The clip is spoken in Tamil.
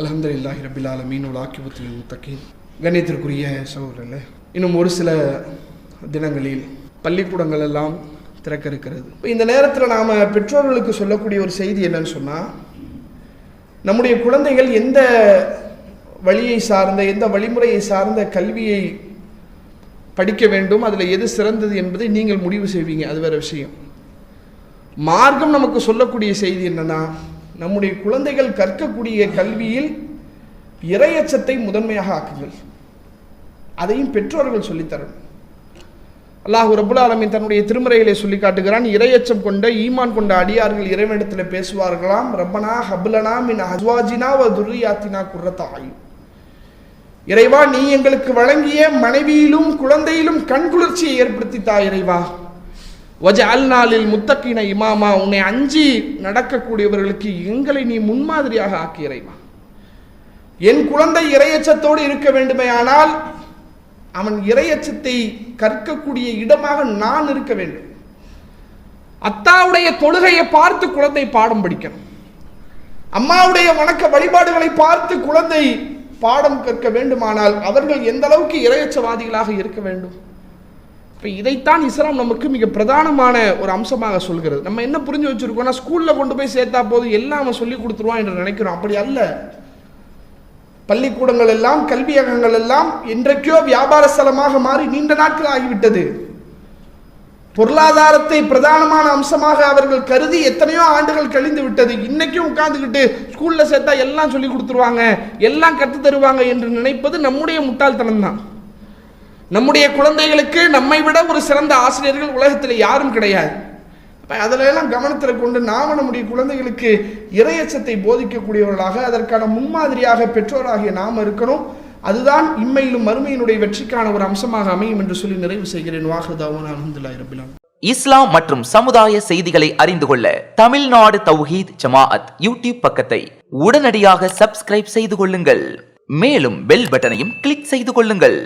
அல்ஹம்துலில்லாஹி ரபில் ஆலமீன் உலாக்கிபத்தில் முத்தக்கீன் கண்ணியத்திற்குரிய சகோதரில் இன்னும் ஒரு சில தினங்களில் பள்ளிக்கூடங்கள் எல்லாம் திறக்க இருக்கிறது. இந்த நேரத்தில் நாம் பெற்றோர்களுக்கு சொல்லக்கூடிய ஒரு செய்தி என்னன்னு சொன்னால் நம்முடைய குழந்தைகள் எந்த வழியை சார்ந்த எந்த வழிமுறையை சார்ந்த கல்வியை படிக்க வேண்டும் அதில் எது சிறந்தது என்பதை நீங்கள் முடிவு செய்வீங்க. அது வேற விஷயம். மார்க்கம் நமக்கு சொல்லக்கூடிய செய்தி என்னன்னா நம்முடைய குழந்தைகள் கற்கக்கூடிய கல்வியில் இரையச்சத்தை முதன்மையாக ஆக்குங்கள். அதையும் பெற்றோர்கள் சொல்லித்தரணும் அல்லாஹ் ரபுல் ஆலமீன் தன்னுடைய திருமறைகளை சொல்லி காட்டுகிறான் இரையச்சம் கொண்ட ஈமான் கொண்ட அடியார்கள் இறைவனிடத்தில் பேசுவார்களாம். ரப்பனா ஹபுலனா மின் ஹஸ்வாஜினா வ துர்ரியாத்தினா குர்ரத்தாயும் இறைவா நீ எங்களுக்கு வழங்கிய மனைவியிலும் குழந்தையிலும் கண்குளிர்ச்சியை ஏற்படுத்தித்தா இறைவா. வஜ அல்நாளில் முத்தக்கின இமாமா உன்னை அஞ்சி நடக்கக்கூடியவர்களுக்கு எங்களை நீ முன்மாதிரியாக ஆக்கி இறைவா. என் குழந்தை இரையச்சத்தோடு இருக்க வேண்டுமேயானால் அவன் இரையச்சத்தை கற்கக்கூடிய இடமாக நான் இருக்க வேண்டும். அத்தாவுடைய தொழுகையை பார்த்து குழந்தை பாடம் படிக்கணும். அம்மாவுடைய வணக்க வழிபாடுகளை பார்த்து குழந்தை பாடம் கற்க வேண்டுமானால் அவர்கள் எந்த அளவுக்கு இரையச்சவாதிகளாக இருக்க வேண்டும்? இப்போ இதைத்தான் இஸ்லாம் நமக்கு மிக பிரதானமான ஒரு அம்சமாக சொல்கிறது. நம்ம என்ன புரிஞ்சு வச்சுருக்கோம்னா ஸ்கூலில் கொண்டு போய் சேர்த்தா போதும் எல்லாம் அவன் சொல்லி கொடுத்துருவான் என்று நினைக்கிறோம். அப்படி அல்ல. பள்ளிக்கூடங்கள் எல்லாம் கல்வியகங்கள் எல்லாம் என்றைக்கோ வியாபார ஸ்தலமாக மாறி நீண்ட நாட்கள் ஆகிவிட்டது. பொருளாதாரத்தை பிரதானமான அம்சமாக அவர்கள் கருதி எத்தனையோ ஆண்டுகள் கழிந்து விட்டது. இன்னைக்கும் உட்கார்ந்துக்கிட்டு ஸ்கூலில் சேர்த்தா எல்லாம் சொல்லி கொடுத்துருவாங்க எல்லாம் கற்றுத் தருவாங்க என்று நினைப்பது நம்முடைய முட்டாள்தனம் தான் நம்முடைய குழந்தைகளுக்கு நம்மை விட ஒரு சிறந்த ஆசிரியர்கள் உலகத்தில் யாரும் கிடையாது. அப்போ அதிலெல்லாம் கவனத்தில் கொண்டு நாம் நம்முடைய குழந்தைகளுக்கு இரையச்சத்தை போதிக்கக்கூடியவர்களாக அதற்கான முன்மாதிரியாக பெற்றோராகிய நாம் இருக்கணும். அதுதான் இம்மையிலும் மறுமையினுடைய வெற்றிக்கான ஒரு அம்சமாக அமையும் என்று சொல்லி நிறைவு செய்கிறேன். வாகுதாவும் அலமதுல்லா ரபிலான் இஸ்லாம் மற்றும் சமுதாய செய்திகளை அறிந்து கொள்ள தமிழ்நாடு தௌஹீத் ஜமாஅத் யூடியூப் பக்கத்தை உடனடியாக சப்ஸ்கிரைப் செய்து கொள்ளுங்கள். மேலும் பெல் பட்டனையும் கிளிக் செய்து கொள்ளுங்கள்.